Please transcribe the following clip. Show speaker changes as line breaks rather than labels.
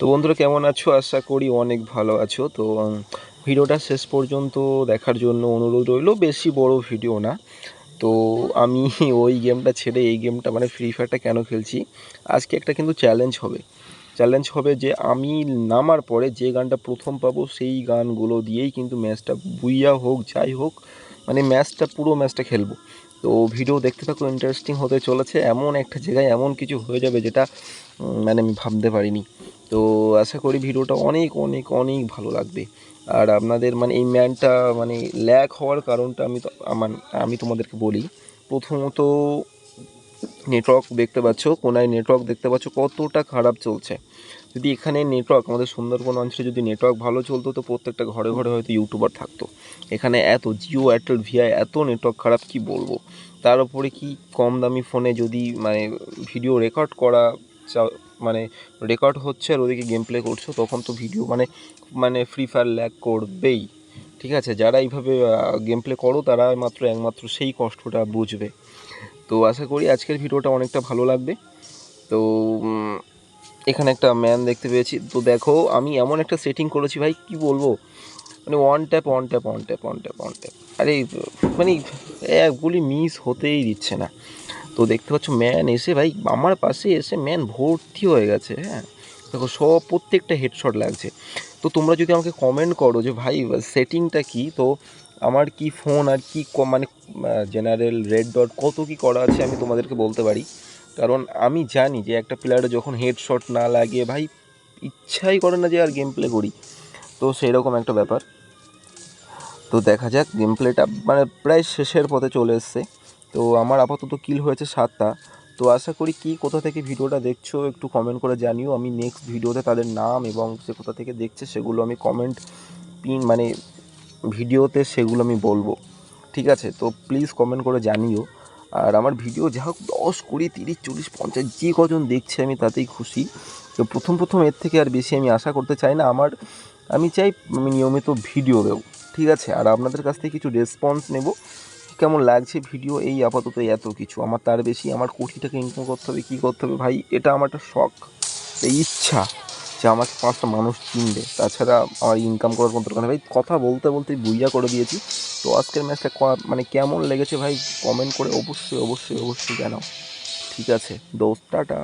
তো বন্ধুরা কেমন আছো? আশা করি অনেক ভালো আছো। তো ভিডিওটা শেষ পর্যন্ত দেখার জন্য অনুরোধ রইল, বেশি বড় ভিডিও না। তো, আমি ওই গেমটা ছেড়ে এই গেমটা মানে ফ্রি ফায়ারটা কেন খেলছি? আজকে একটা কিন্তু চ্যালেঞ্জ হবে। চ্যালেঞ্জ হবে যে, আমি নামার পরে যে গানটা প্রথম পাবো, সেই গানগুলো দিয়েই কিন্তু ম্যাচটা বুইয়া হোক, যাই হোক মানে ম্যাচটা, পুরো ম্যাচটা খেলব। তো, ভিডিও দেখতে থাকো ইন্টারেস্টিং হতে চলেছে। এমন একটা জায়গায় এমন কিছু হয়ে যাবে যেটা মানে আমি ভাবতে পারিনি। তো আশা করি ভিডিওটা অনেক অনেক অনেক ভালো লাগবে। আর আপনাদের মানে এই ম্যানটা মানে ল্যাক হওয়ার কারণটা আমি আমার, আমি তোমাদেরকে বলি। প্রথমত নেটওয়ার্ক দেখতে পাচ্ছ, কোনায় নেটওয়ার্ক দেখতে পাচ্ছ, কতটা খারাপ চলছে। যদি এখানে নেটওয়ার্ক, আমাদের সুন্দরবন অঞ্চলে যদি নেটওয়ার্ক ভালো চলতো, তো প্রত্যেকটা ঘরে ঘরে হয়তো ইউটিউবার থাকতো। এখানে এত জিও, এয়ারটেল, ভিআই, এত নেটওয়ার্ক খারাপ, কি বলব? তার উপরে কি কম দামি ফোনে যদি মানে ভিডিও রেকর্ড করা মানে রেকর্ড হচ্ছে আর ওদিকে গেম প্লে করছ, তখন তো ভিডিও মানে মানে ফ্রি ফায়ার ল্যাগ করবেই। ঠিক আছে? যারা এইভাবে গেম প্লে করো, তারা মাত্র, একমাত্র সেই কষ্টটা বুঝবে। তো আশা করি আজকের ভিডিওটা অনেকটা ভালো লাগবে। তো এখানে একটা ম্যান দেখতে পেয়েছি। তো দেখো, আমি এমন একটা সেটিং করেছি ভাই, কি বলব? মানে one tap one tap one tap one tap one tap আরে মানে একগুলি মিস হতেই দিচ্ছে না। দেখতে পাচ্ছ ম্যান এসে ভাই, আমার পাশে এসে ম্যান ভর্তি হয়ে গেছে হ্যাঁ। দেখো সব প্রত্যেকটা হেডশট লাগছে। তো তোমরা যদি আমাকে কমেন্ট করো যে, ভাই সেটিংটা কি? তো আমার কি ফোন আর কি ক- মানে জেনারেল রেড ডট কত কি করা আছে আমি তোমাদেরকে বলতে পারি। কারণ আমি জানি যে একটা প্লেয়ারে যখন হেডশট না লাগে, ভাই, ইচ্ছাই করে না যে আর গেম প্লে করি। তো সেই রকম একটা ব্যাপার। তো দেখা যাক গেম প্লেটা মানে প্রায় শেষের পথে চলে এসছে। তো আমার আপাতত কিল হয়েছে সাতটা। তো আশা করি কি, কোথা থেকে ভিডিওটা দেখছ একটু কমেন্ট করে জানিও। আমি নেক্সট ভিডিওতে তাদের নাম এবং সে কোথা থেকে দেখছে সেগুলো আমি কমেন্ট পিন মানে ভিডিওতে সেগুলো আমি বলব। ঠিক আছে? তো প্লিজ কমেন্ট করে জানিও। আর আমার ভিডিও যা হোক দশ, কুড়ি, তিরিশ, চল্লিশ, পঞ্চাশ, যে কজন দেখছে আমি তাতেই খুশি। তো প্রথম প্রথম এর থেকে আর বেশি আমি আশা করতে চাই না। আমার, আমি চাই আমি নিয়মিত ভিডিও দেবো ঠিক আছে? আর আপনাদের কাছ থেকে কিছু রেসপন্স নেব। কেমন লাগছে ভিডিও এই আপাতত এত কিছু। আমার তার বেশি আমার কোটি টাকা ইনকাম করতে হবে, কী করতে হবে? ভাই, এটা আমার একটা শখ এই ইচ্ছা যে আমাকে পাঁচটা মানুষ চিনবে তাছাড়া আমার ইনকাম করার কোনো দরকার ভাই, কথা বলতে বলতে বুইয়া করে দিয়েছি। তো আজকের ম্যাচটা মানে কেমন লেগেছে ভাই? কমেন্ট করে অবশ্যই অবশ্যই অবশ্যই জানাও। ঠিক আছে, দোস্ত, টাটা।